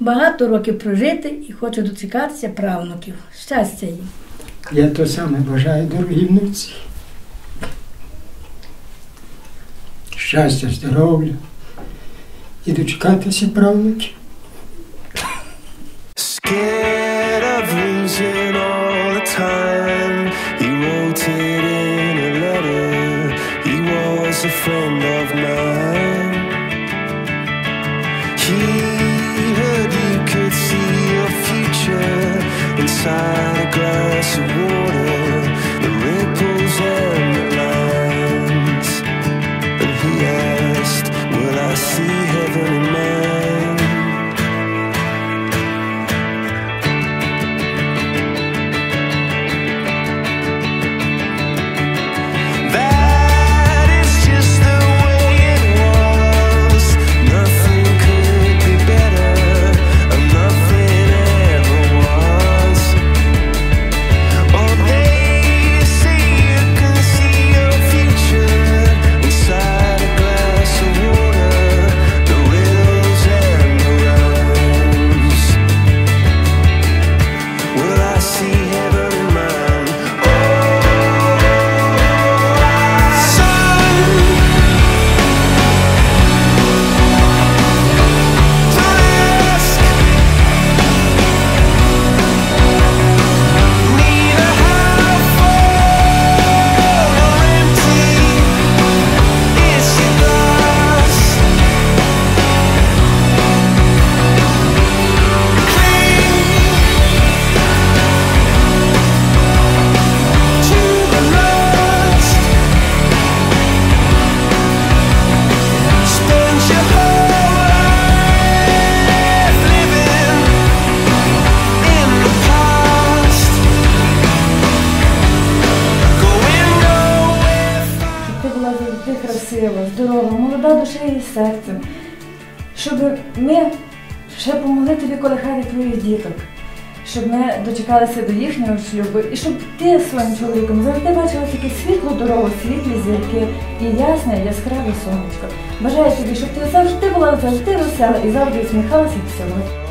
багато років прожити і хочу дочекатися правнуків. Щастя їм. Я то саме бажаю, дорогі внуці. Щастя, здоров'я і дочекатися правнуків. Scared of losing all the time. He wrote it in a letter. He was a friend of mine. Inside a glass of water. The ripples красива, здорова, молода душею і серцем. Щоб ми ще помогли тобі колихати твоїх діток, щоб ми дочекалися до їхнього шлюбу, і щоб ти своїм чоловіком завжди бачила таке світлу дорогу, світлі зірки і ясне, яскраве сонечко. Бажаю тобі, щоб ти завжди була завжди весела і завжди усміхалася всього.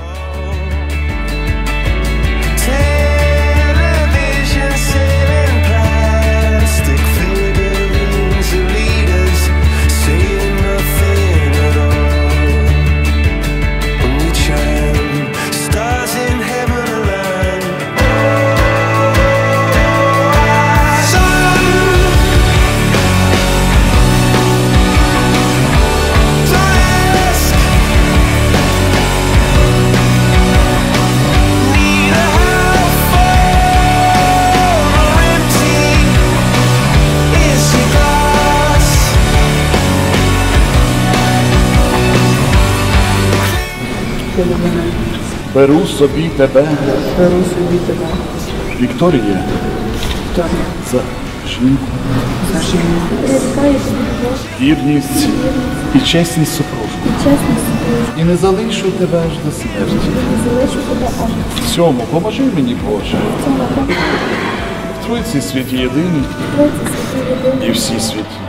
Беру собі тебе, Беру собі тебе, Вікторія, Вікторія, за жінку, за жінку, вірність і чесність супружку. І не залишу тебе аж до смерті. В цьому поможи мені, Боже. В Тройці святі єдині. І всі святі.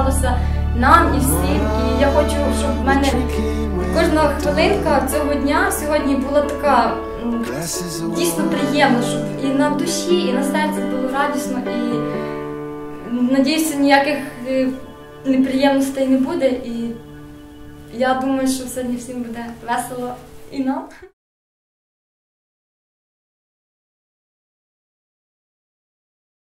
Запам'яталося нам і всім. І я хочу, щоб в мене кожна хвилинка цього дня сьогодні була така дійсно приємна, щоб і на душі, і на серці було радісно. І надіюся, ніяких е, неприємностей не буде. І я думаю, що сьогодні всім буде весело і нам.